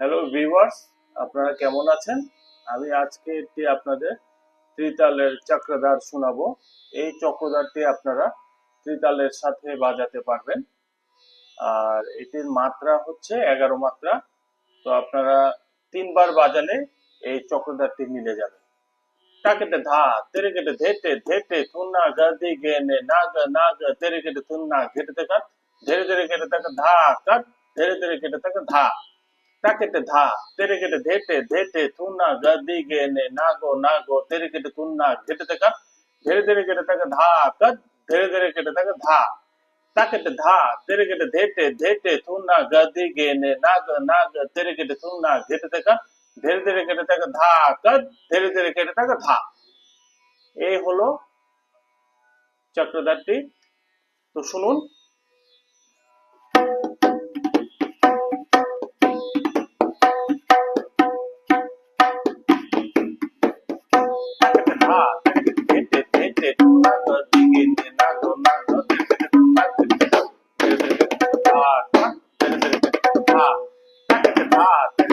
Hello viewers আপনারা কেমন আছেন? আমি আজকে একটি আপনাদের ত্রিতালের চক্রধার শোনাবো। এই চক্রধারটি আপনারা ত্রিতালের সাথে বাজাতে পারবেন। আর এটির মাত্রা হচ্ছে এগারো মাত্রা। তো আপনারা তিনবার বাজালে এই চক্রধারটি মিলে যাবে। টাকেটে ধা তেরে কেটে ধেটে ধেটে, থুন্না গদি গেনে নাগ নাগ তেরে কেটে থুন্না, ঘেটে থাকা, ধীরে ধীরে কেটে থাকা, ধা, কাট, ধীরে ধীরে কেটে থাকা, ধা। টাকেটে ধা তেরে কেটে ধেটে ধেটে থুন্না গদি গেনে নাগো নাগো তেরে কেটে থুন্না ঘেটে থাকা ধীরে ধীরে কেটে থাকা ধা কাট ধীরে ধীরে কেটে থাকা ধা টাকেটে ধা তেরে কেটে ধেটে ধেটে থুন্না গদি গেনে নাগ নাগ তেরে কেটে থুন্না ঘেটে থাকা ধীরে ধীরে কেটে থাকা ধা কাট ধীরে ধীরে কেটে থাকা ধা এই হলো চক্রধারটি তো শুনুন God.